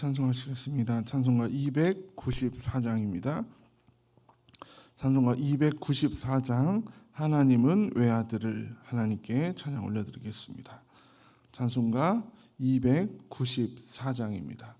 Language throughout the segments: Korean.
찬송하시겠습니다. 찬송가 294장입니다. 찬송가 294장 하나님은 외아들을 하나님께 찬양 올려드리겠습니다. 찬송가 294장입니다.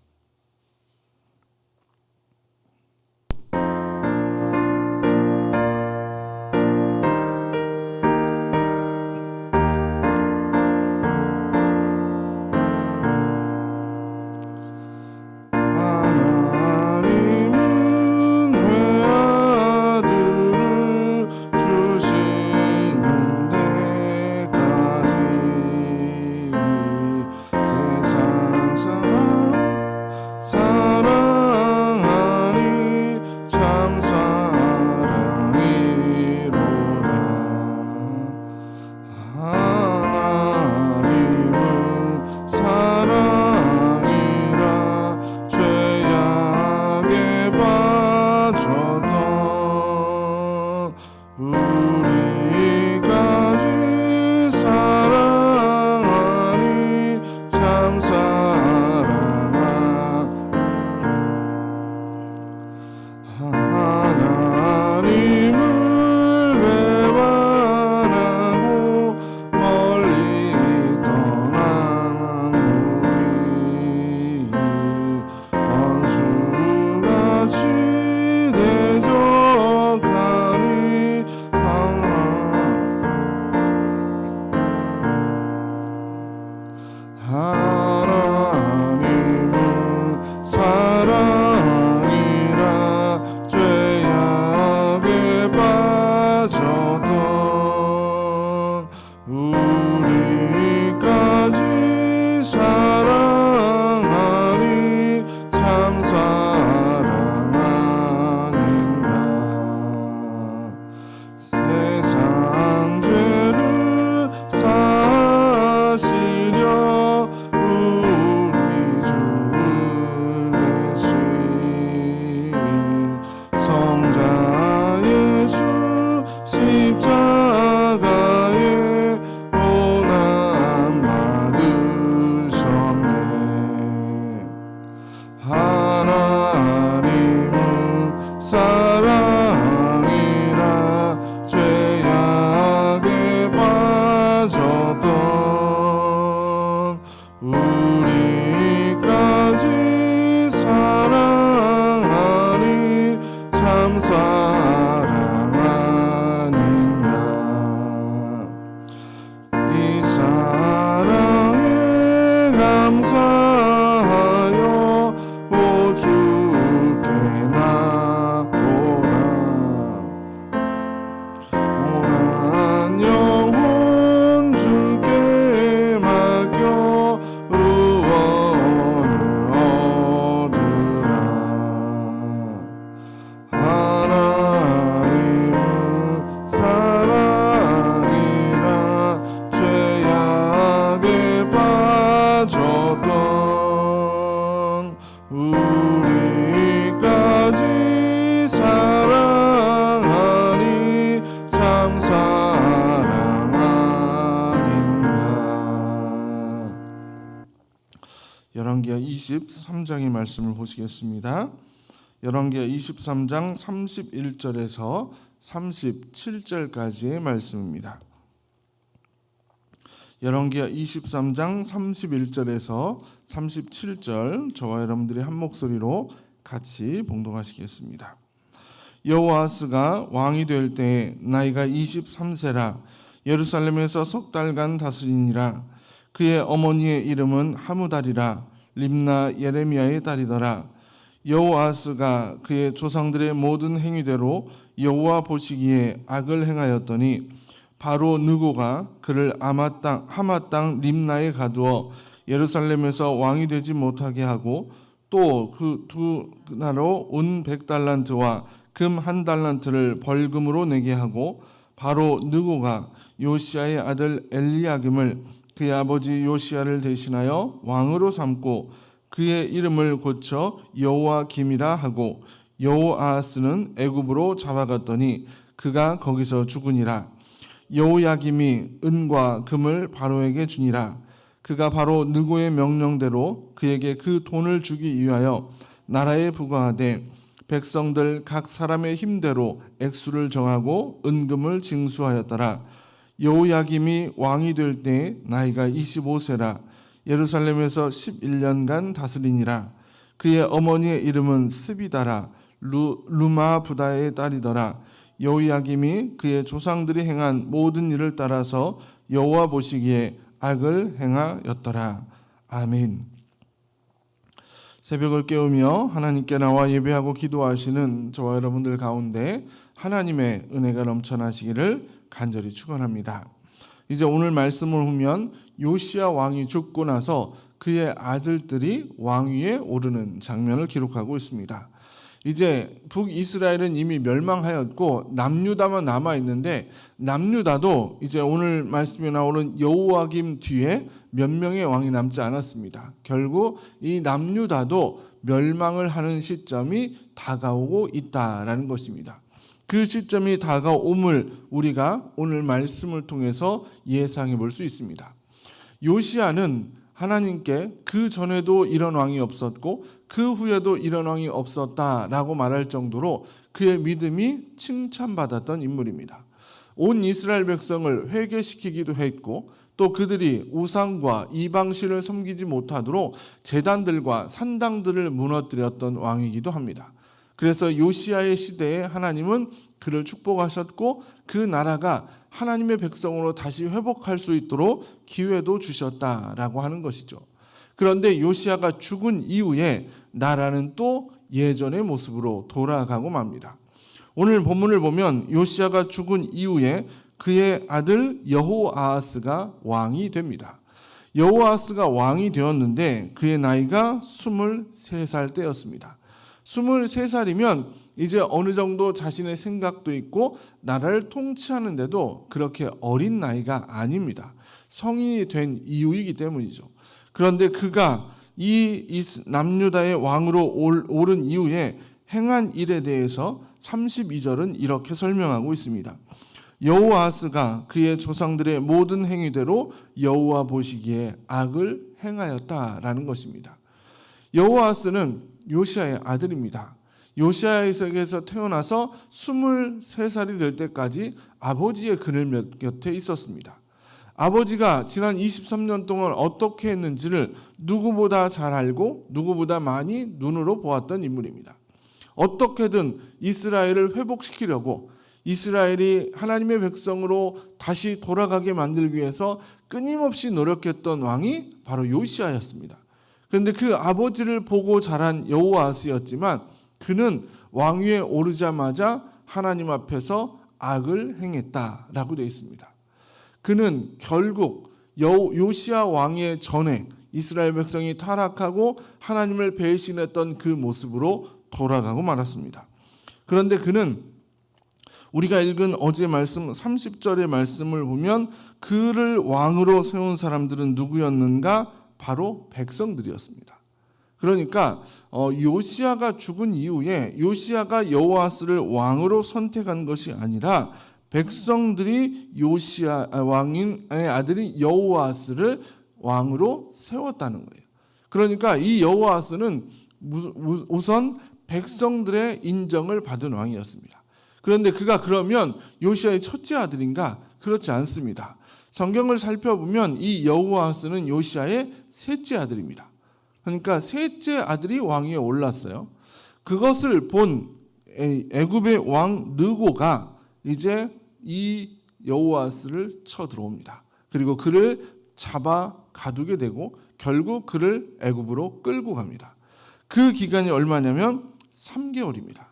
참 사랑 아닌가 열왕기하 23장의 말씀을 보시겠습니다. 열왕기하 23장 31절에서 37절까지의 말씀입니다. 열왕기하 23장 31절에서 37절 저와 여러분들이 한 목소리로 같이 봉독하시겠습니다. 여호아스가 왕이 될 때에 나이가 23세라 예루살렘에서 석 달간 다스리니라. 그의 어머니의 이름은 하무달이라. 림나 예레미야의 딸이더라. 여호아스가 그의 조상들의 모든 행위대로 여호와 보시기에 악을 행하였더니 바로 느고가 그를 아마 땅 하마 땅 림나에 가두어 예루살렘에서 왕이 되지 못하게 하고 또 그 두 나로 온 백달란트와 금 한 달란트를 벌금으로 내게 하고 바로 느고가 요시아의 아들 엘리야김을 그의 아버지 요시아를 대신하여 왕으로 삼고 그의 이름을 고쳐 여호와김이라 하고 여호아스는 애굽으로 잡아갔더니 그가 거기서 죽으니라. 여호야김이 은과 금을 바로에게 주니라. 그가 바로 느고의 명령대로 그에게 그 돈을 주기 위하여 나라에 부과하되 백성들 각 사람의 힘대로 액수를 정하고 은금을 징수하였더라. 여호야김이 왕이 될 때 나이가 25세라 예루살렘에서 11년간 다스리니라. 그의 어머니의 이름은 스비다라 루, 루마 부다의 딸이더라. 여호야김이 그의 조상들이 행한 모든 일을 따라서 여호와 보시기에 악을 행하였더라. 아멘. 새벽을 깨우며 하나님께 나와 예배하고 기도하시는 저와 여러분들 가운데 하나님의 은혜가 넘쳐나시기를 간절히 축원합니다. 이제 오늘 말씀을 보면 요시야 왕이 죽고 나서 그의 아들들이 왕위에 오르는 장면을 기록하고 있습니다. 이제 북이스라엘은 이미 멸망하였고 남유다만 남아 있는데 남유다도 이제 오늘 말씀에 나오는 여호와김 뒤에 몇 명의 왕이 남지 않았습니다. 결국 이 남유다도 멸망을 하는 시점이 다가오고 있다라는 것입니다. 그 시점이 다가옴을 우리가 오늘 말씀을 통해서 예상해 볼 수 있습니다. 요시아는 하나님께 그 전에도 이런 왕이 없었고 그 후에도 이런 왕이 없었다라고 말할 정도로 그의 믿음이 칭찬받았던 인물입니다. 온 이스라엘 백성을 회개시키기도 했고 또 그들이 우상과 이방신을 섬기지 못하도록 제단들과 산당들을 무너뜨렸던 왕이기도 합니다. 그래서 요시아의 시대에 하나님은 그를 축복하셨고 그 나라가 하나님의 백성으로 다시 회복할 수 있도록 기회도 주셨다라고 하는 것이죠. 그런데 요시아가 죽은 이후에 나라는 또 예전의 모습으로 돌아가고 맙니다. 오늘 본문을 보면 요시아가 죽은 이후에 그의 아들 여호아하스가 왕이 됩니다. 여호아하스가 왕이 되었는데 그의 나이가 23살 때였습니다. 23살이면 이제 어느 정도 자신의 생각도 있고 나라를 통치하는데도 그렇게 어린 나이가 아닙니다. 성인이 된 이유이기 때문이죠. 그런데 그가 이 남유다의 왕으로 오른 이후에 행한 일에 대해서 32절은 이렇게 설명하고 있습니다. 여호아스가 그의 조상들의 모든 행위대로 여호와 보시기에 악을 행하였다라는 것입니다. 여호아스는 요시아의 아들입니다. 요시아에서 태어나서 23살이 될 때까지 아버지의 그늘 곁에 있었습니다. 아버지가 지난 23년 동안 어떻게 했는지를 누구보다 잘 알고 누구보다 많이 눈으로 보았던 인물입니다. 어떻게든 이스라엘을 회복시키려고 이스라엘이 하나님의 백성으로 다시 돌아가게 만들기 위해서 끊임없이 노력했던 왕이 바로 요시아였습니다. 그런데 그 아버지를 보고 자란 여호아스였지만 그는 왕위에 오르자마자 하나님 앞에서 악을 행했다라고 되어 있습니다. 그는 결국 요시아 왕의 전에 이스라엘 백성이 타락하고 하나님을 배신했던 그 모습으로 돌아가고 말았습니다. 그런데 그는 우리가 읽은 어제 말씀 30절의 말씀을 보면 그를 왕으로 세운 사람들은 누구였는가? 바로 백성들이었습니다. 그러니까 어, 요시아가 죽은 이후에 요시아가 여호아스를 왕으로 선택한 것이 아니라 백성들이 요시아 아, 왕인 아들이 여호아스를 왕으로 세웠다는 거예요. 그러니까 이 여호아스는 우선 백성들의 인정을 받은 왕이었습니다. 그런데 그가 그러면 요시아의 첫째 아들인가? 그렇지 않습니다. 성경을 살펴보면 이 여호아스는 요시아의 셋째 아들입니다. 그러니까 셋째 아들이 왕위에 올랐어요. 그것을 본 애굽의 왕 느고가 이제 이 여호아스를 쳐 들어옵니다. 그리고 그를 잡아 가두게 되고 결국 그를 애굽으로 끌고 갑니다. 그 기간이 얼마냐면 3개월입니다.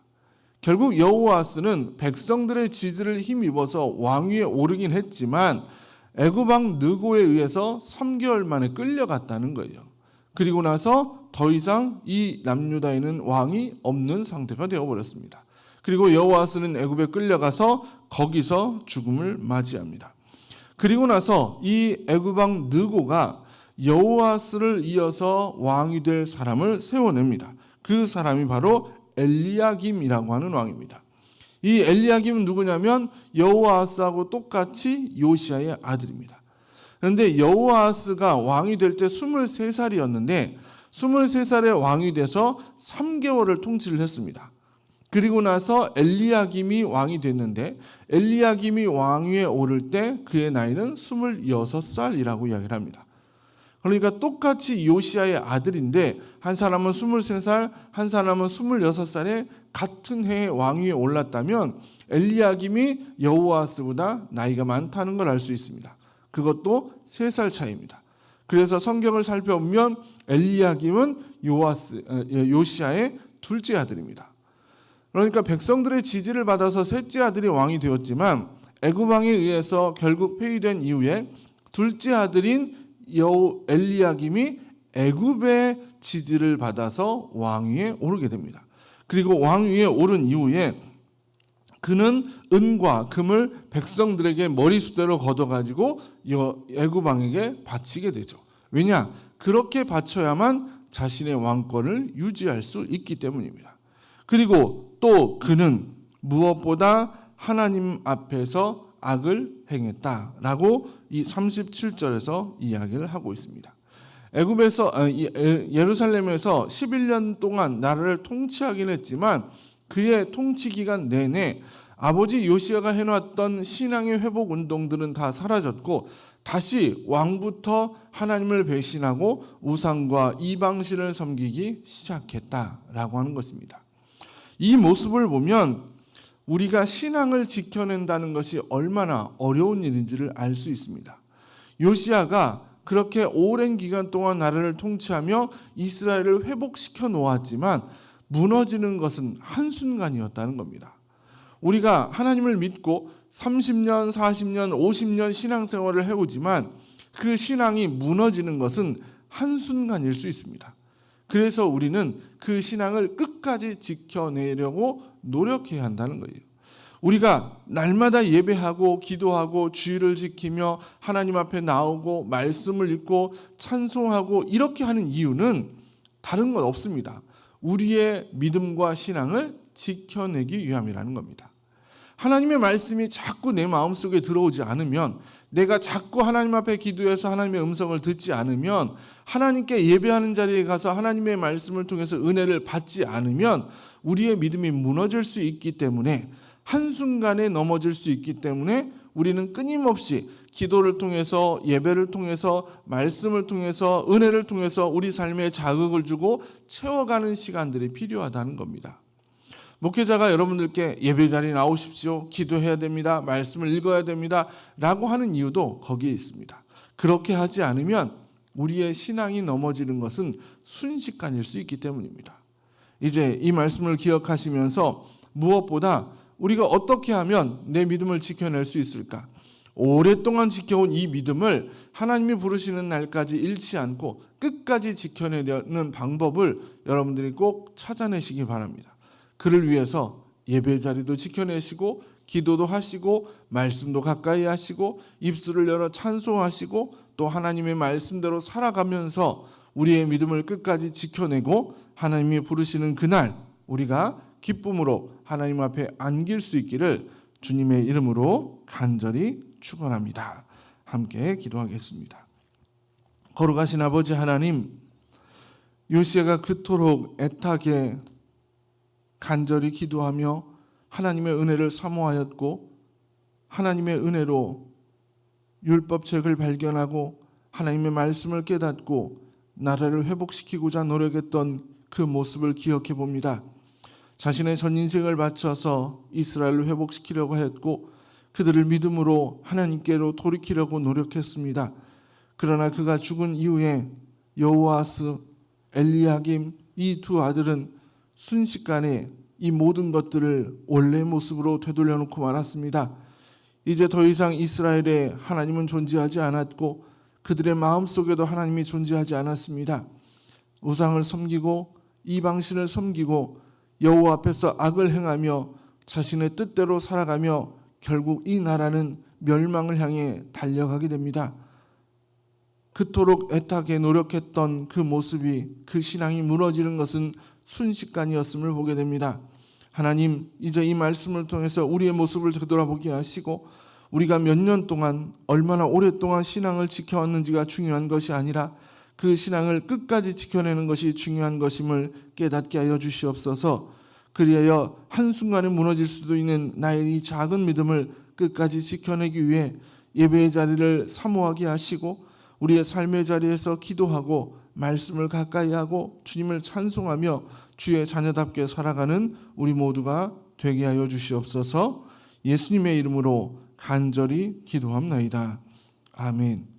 결국 여호아스는 백성들의 지지를 힘입어서 왕위에 오르긴 했지만 애굽 왕 느고에 의해서 3개월 만에 끌려갔다는 거예요. 그리고 나서 더 이상 이 남유다에는 왕이 없는 상태가 되어 버렸습니다. 그리고 여호와스는 애굽에 끌려가서 거기서 죽음을 맞이합니다. 그리고 나서 이 애굽 왕 느고가 여호와스를 이어서 왕이 될 사람을 세워냅니다. 그 사람이 바로 엘리야김이라고 하는 왕입니다. 이 엘리야김은 누구냐면 여호와스하고 똑같이 요시아의 아들입니다. 그런데 여호아스가 왕이 될 때 23살이었는데 23살에 왕이 돼서 3개월을 통치를 했습니다. 그리고 나서 엘리야김이 왕이 됐는데 엘리야김이 왕위에 오를 때 그의 나이는 26살이라고 이야기를 합니다. 그러니까 똑같이 요시아의 아들인데 한 사람은 23살, 한 사람은 26살에 같은 해에 왕위에 올랐다면 엘리야김이 여호아스보다 나이가 많다는 걸 알 수 있습니다. 그것도 3살 차이입니다. 그래서 성경을 살펴보면 엘리야김은 요아스 어, 요시아의 둘째 아들입니다. 그러니까 백성들의 지지를 받아서 셋째 아들이 왕이 되었지만 애굽 왕에 의해서 결국 폐위된 이후에 둘째 아들인 여우 엘리야김이 애굽의 지지를 받아서 왕위에 오르게 됩니다. 그리고 왕위에 오른 이후에 그는 은과 금을 백성들에게 머리수대로 걷어가지고 애굽 왕에게 바치게 되죠. 왜냐? 그렇게 바쳐야만 자신의 왕권을 유지할 수 있기 때문입니다. 그리고 또 그는 무엇보다 하나님 앞에서 악을 행했다라고 이 37절에서 이야기를 하고 있습니다. 애굽에서 아, 예루살렘에서 11년 동안 나라를 통치하긴 했지만 그의 통치 기간 내내 아버지 요시아가 해놨던 신앙의 회복 운동들은 다 사라졌고 다시 왕부터 하나님을 배신하고 우상과 이방신을 섬기기 시작했다라고 하는 것입니다. 이 모습을 보면 우리가 신앙을 지켜낸다는 것이 얼마나 어려운 일인지를 알 수 있습니다. 요시아가 그렇게 오랜 기간 동안 나라를 통치하며 이스라엘을 회복시켜 놓았지만 무너지는 것은 한순간이었다는 겁니다. 우리가 하나님을 믿고 30년, 40년, 50년 신앙생활을 해오지만 그 신앙이 무너지는 것은 한순간일 수 있습니다. 그래서 우리는 그 신앙을 끝까지 지켜내려고 노력해야 한다는 거예요. 우리가 날마다 예배하고 기도하고 주의를 지키며 하나님 앞에 나오고 말씀을 읽고 찬송하고 이렇게 하는 이유는 다른 건 없습니다. 우리의 믿음과 신앙을 지켜내기 위함이라는 겁니다. 하나님의 말씀이 자꾸 내 마음속에 들어오지 않으면 내가 자꾸 하나님 앞에 기도해서 하나님의 음성을 듣지 않으면 하나님께 예배하는 자리에 가서 하나님의 말씀을 통해서 은혜를 받지 않으면 우리의 믿음이 무너질 수 있기 때문에 한순간에 넘어질 수 있기 때문에 우리는 끊임없이 기도를 통해서 예배를 통해서 말씀을 통해서 은혜를 통해서 우리 삶에 자극을 주고 채워가는 시간들이 필요하다는 겁니다. 목회자가 여러분들께 예배 자리에 나오십시오. 기도해야 됩니다. 말씀을 읽어야 됩니다. 라고 하는 이유도 거기에 있습니다. 그렇게 하지 않으면 우리의 신앙이 넘어지는 것은 순식간일 수 있기 때문입니다. 이제 이 말씀을 기억하시면서 무엇보다 우리가 어떻게 하면 내 믿음을 지켜낼 수 있을까? 오랫동안 지켜온 이 믿음을 하나님이 부르시는 날까지 잃지 않고 끝까지 지켜내려는 방법을 여러분들이 꼭 찾아내시기 바랍니다. 그를 위해서 예배 자리도 지켜내시고 기도도 하시고 말씀도 가까이 하시고 입술을 열어 찬송하시고 또 하나님의 말씀대로 살아가면서 우리의 믿음을 끝까지 지켜내고 하나님이 부르시는 그날 우리가 기쁨으로 하나님 앞에 안길 수 있기를 주님의 이름으로 간절히 축원합니다. 함께 기도하겠습니다. 거룩하신 아버지 하나님 요시아가 그토록 애타게 간절히 기도하며 하나님의 은혜를 사모하였고 하나님의 은혜로 율법책을 발견하고 하나님의 말씀을 깨닫고 나라를 회복시키고자 노력했던 그 모습을 기억해 봅니다. 자신의 전 인생을 바쳐서 이스라엘을 회복시키려고 했고 그들을 믿음으로 하나님께로 돌이키려고 노력했습니다. 그러나 그가 죽은 이후에 여호아스, 엘리야김 이 두 아들은 순식간에 이 모든 것들을 원래 모습으로 되돌려 놓고 말았습니다. 이제 더 이상 이스라엘에 하나님은 존재하지 않았고 그들의 마음 속에도 하나님이 존재하지 않았습니다. 우상을 섬기고 이방신을 섬기고 여호와 앞에서 악을 행하며 자신의 뜻대로 살아가며 결국 이 나라는 멸망을 향해 달려가게 됩니다. 그토록 애타게 노력했던 그 모습이 그 신앙이 무너지는 것은 순식간이었음을 보게 됩니다. 하나님, 이제 이 말씀을 통해서 우리의 모습을 되돌아보게 하시고 우리가 몇 년 동안 얼마나 오랫동안 신앙을 지켜왔는지가 중요한 것이 아니라 그 신앙을 끝까지 지켜내는 것이 중요한 것임을 깨닫게 하여 주시옵소서. 그리하여 한순간에 무너질 수도 있는 나의 이 작은 믿음을 끝까지 지켜내기 위해 예배의 자리를 사모하게 하시고 우리의 삶의 자리에서 기도하고 말씀을 가까이 하고 주님을 찬송하며 주의 자녀답게 살아가는 우리 모두가 되게 하여 주시옵소서. 예수님의 이름으로 간절히 기도합나이다. 아멘.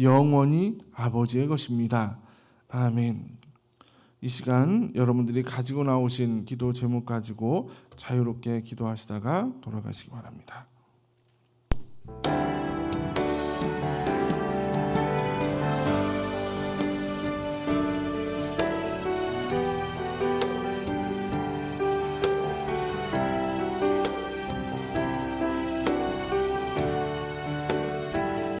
영원히 아버지의 것입니다. 아멘. 이 시간 여러분들이 가지고 나오신 기도 제목 가지고 자유롭게 기도하시다가 돌아가시기 바랍니다.